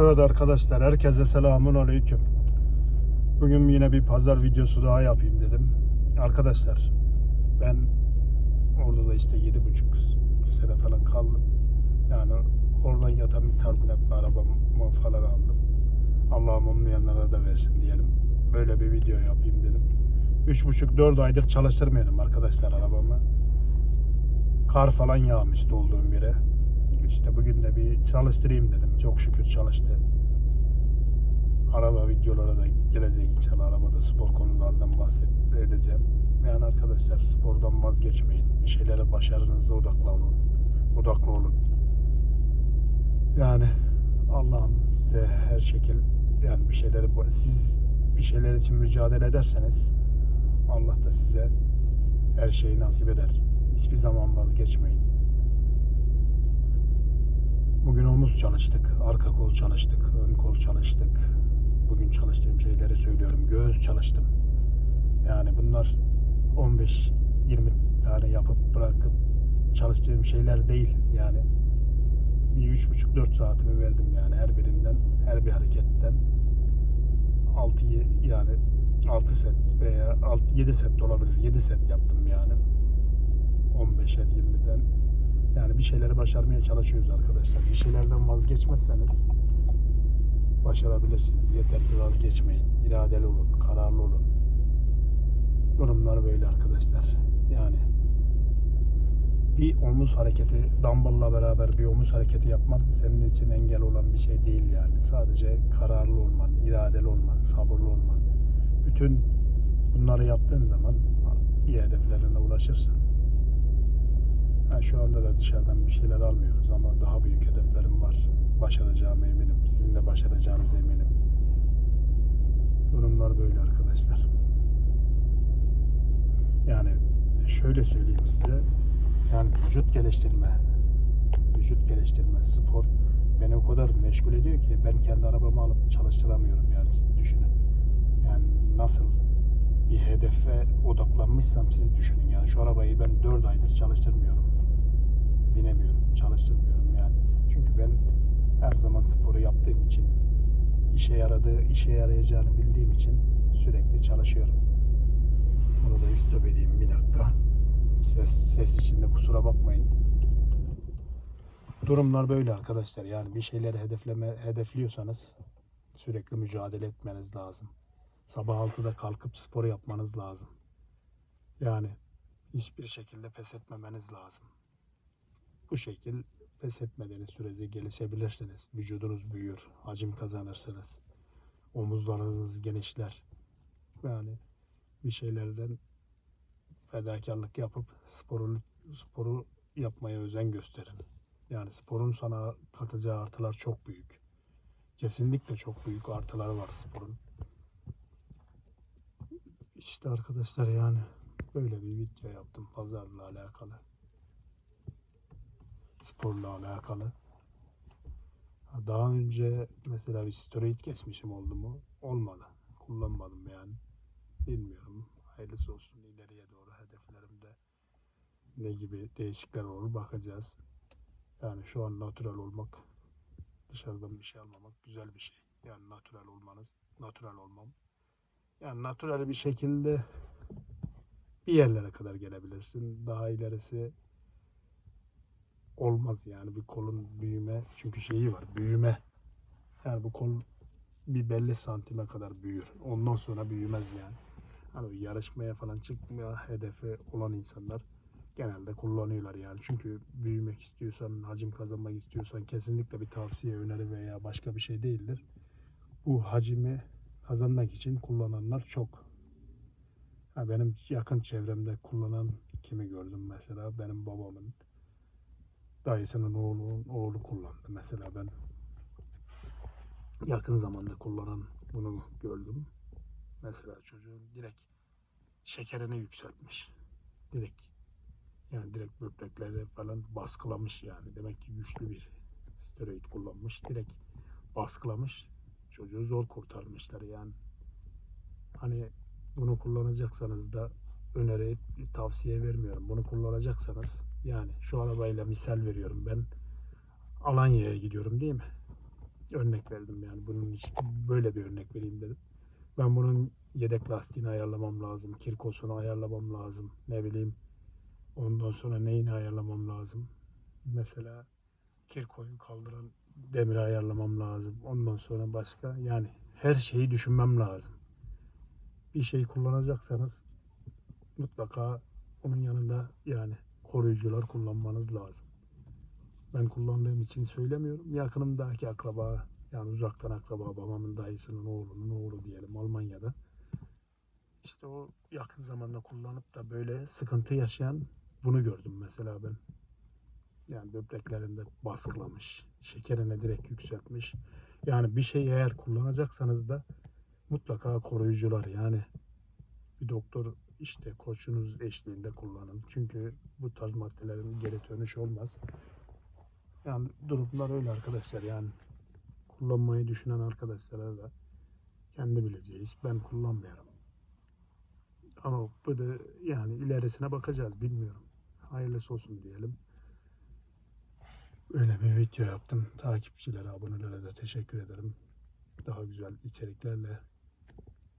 Evet arkadaşlar herkese selamun aleyküm. Bugün yine bir pazar videosu daha yapayım dedim. Arkadaşlar ben orada da işte yedi buçuk sene falan kaldım. Yani oradan yatan bir tazminatlı arabamı falan aldım. Allah'ım olmayanlara da versin diyelim. Böyle bir video yapayım dedim. Üç buçuk dört aydır çalıştırmıyordum arkadaşlar arabamı. Kar falan yağmıştı olduğum yere. İşte bugün de bir çalıştırayım dedim. Çok şükür çalıştı. Araba videolara da gelecek inşallah. Arabada spor konulardan bahsedeceğim. Yani arkadaşlar spordan vazgeçmeyin. Bir şeylere başarınızda odaklı olun. Odaklı olun. Yani Allah'ım size her şekil yani bir şeyleri siz bir şeyler için mücadele ederseniz Allah da size her şeyi nasip eder. Hiçbir zaman vazgeçmeyin. Bugün omuz çalıştık, arka kol çalıştık, ön kol çalıştık. Bugün çalıştığım şeyleri söylüyorum. Göğüs çalıştım. Yani bunlar 15-20 tane yapıp bırakıp çalıştığım şeyler değil. Yani bir üç buçuk dört saatimi verdim yani her birinden, her bir hareketten 6 yani 6 set veya 7 set olabilir. 7 set yaptım yani. 15'er 20'den yani bir şeyleri başarmaya çalışıyoruz arkadaşlar. Bir şeylerden vazgeçmezseniz başarabilirsiniz. Yeter ki vazgeçmeyin. İradeli olun, kararlı olun. Durumlar böyle arkadaşlar. Yani bir omuz hareketi, dumbbell'la beraber bir omuz hareketi yapmak senin için engel olan bir şey değil yani. Sadece kararlı olman, iradeli olman, sabırlı olman. Bütün bunları yaptığın zaman bir hedeflerine ulaşırsın. Ha, şu anda da dışarıdan bir şeyler almıyoruz ama daha büyük hedeflerim var. Başaracağım eminim. Sizin de başaracağınız eminim. Durumlar böyle arkadaşlar. Yani şöyle söyleyeyim size. Yani vücut geliştirme, vücut geliştirme, spor beni o kadar meşgul ediyor ki ben kendi arabamı alıp çalıştıramıyorum yani siz düşünün. Yani nasıl bir hedefe odaklanmışsam siz düşünün yani şu arabayı ben 4 aydır çalıştırmıyorum. Binemiyorum, çalıştırmıyorum yani. Çünkü ben her zaman sporu yaptığım için işe yaradığı, işe yarayacağını bildiğim için sürekli çalışıyorum. Bunu da istop edeyim bir dakika. Ses, ses içinde kusura bakmayın. Durumlar böyle arkadaşlar. Yani bir şeyleri hedefleme, hedefliyorsanız sürekli mücadele etmeniz lazım. Sabah 6'da kalkıp spor yapmanız lazım. Yani hiçbir şekilde pes etmemeniz lazım. Bu şekil pes etmediğiniz sürece gelişebilirsiniz. Vücudunuz büyür, hacim kazanırsınız. Omuzlarınız genişler. Yani bir şeylerden fedakarlık yapıp sporu, sporu yapmaya özen gösterin. Yani sporun sana katacağı artılar çok büyük. Kesinlikle çok büyük artıları var sporun. İşte arkadaşlar yani böyle bir video yaptım pazarla alakalı. Sporla alakalı. Ha, Daha önce mesela bir steroid kesmişim oldu mu? Olmadı. Kullanmadım yani. Bilmiyorum. Hayırlısı olsun ileriye doğru hedeflerimde ne gibi değişiklikler olur bakacağız. Yani şu an natural olmak, dışarıdan bir şey almamak güzel bir şey. Yani natural olmanız, natural olmam. Yani natural bir şekilde bir yerlere kadar gelebilirsin. Daha ilerisi olmaz yani bir kolun büyüme çünkü şeyi var büyüme. Yani bu kol bir belli santime kadar büyür. Ondan sonra büyümez yani. Hani yarışmaya falan çıkmaya hedefi olan insanlar genelde kullanıyorlar yani. Çünkü büyümek istiyorsan, hacim kazanmak istiyorsan kesinlikle bir tavsiye, öneri veya başka bir şey değildir. Bu hacimi kazanmak için kullananlar çok. Ha, benim yakın çevremde kullanan kimi gördüm mesela benim babamın dayısının oğlu, oğlu kullandı. Mesela ben yakın zamanda kullanan bunu gördüm. Mesela çocuğun direkt şekerini yükseltmiş. Direkt yani direkt böbrekleri falan baskılamış yani. Demek ki güçlü bir steroid kullanmış. Direkt baskılamış. Çocuğu zor kurtarmışlar yani. Hani bunu kullanacaksanız da öneri, tavsiye vermiyorum. Bunu kullanacaksanız yani şu arabayla misal veriyorum ben Alanya'ya gidiyorum değil mi? Örnek verdim yani bunun için böyle bir örnek vereyim dedim. Ben bunun yedek lastiğini ayarlamam lazım. Kirkosunu ayarlamam lazım. Ne bileyim ondan sonra neyini ayarlamam lazım. Mesela kirkoyu kaldıran demiri ayarlamam lazım. Ondan sonra başka yani her şeyi düşünmem lazım. Bir şey kullanacaksanız mutlaka onun yanında yani koruyucular kullanmanız lazım. Ben kullandığım için söylemiyorum. Yakınımdaki akraba yani uzaktan akraba babamın dayısının oğlunun oğlu diyelim Almanya'da. İşte o yakın zamanda kullanıp da böyle sıkıntı yaşayan bunu gördüm mesela ben. Yani böbreklerinde baskılamış. Şekerini direkt yükseltmiş. Yani bir şey eğer kullanacaksanız da mutlaka koruyucular yani bir doktor işte koçunuz eşliğinde kullanın. Çünkü bu tarz maddelerin geri dönüş olmaz. Yani durumlar öyle arkadaşlar yani kullanmayı düşünen arkadaşlara da kendi bileceği iş. Ben kullanmıyorum. Ama bu da yani ilerisine bakacağız bilmiyorum. Hayırlısı olsun diyelim. Öyle bir video yaptım. Takipçilere, abonelere de teşekkür ederim. Daha güzel içeriklerle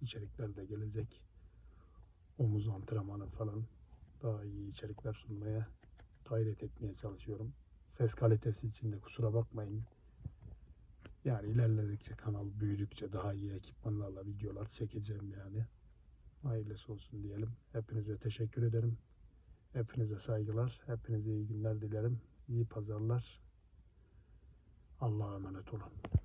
içerikler de gelecek. Omuz antrenmanı falan daha iyi içerikler sunmaya gayret etmeye çalışıyorum. Ses kalitesi için de kusura bakmayın. Yani ilerledikçe kanal büyüdükçe daha iyi ekipmanlarla videolar çekeceğim yani. Hayırlısı olsun diyelim. Hepinize teşekkür ederim. Hepinize saygılar. Hepinize iyi günler dilerim. İyi pazarlar. Allah'a emanet olun.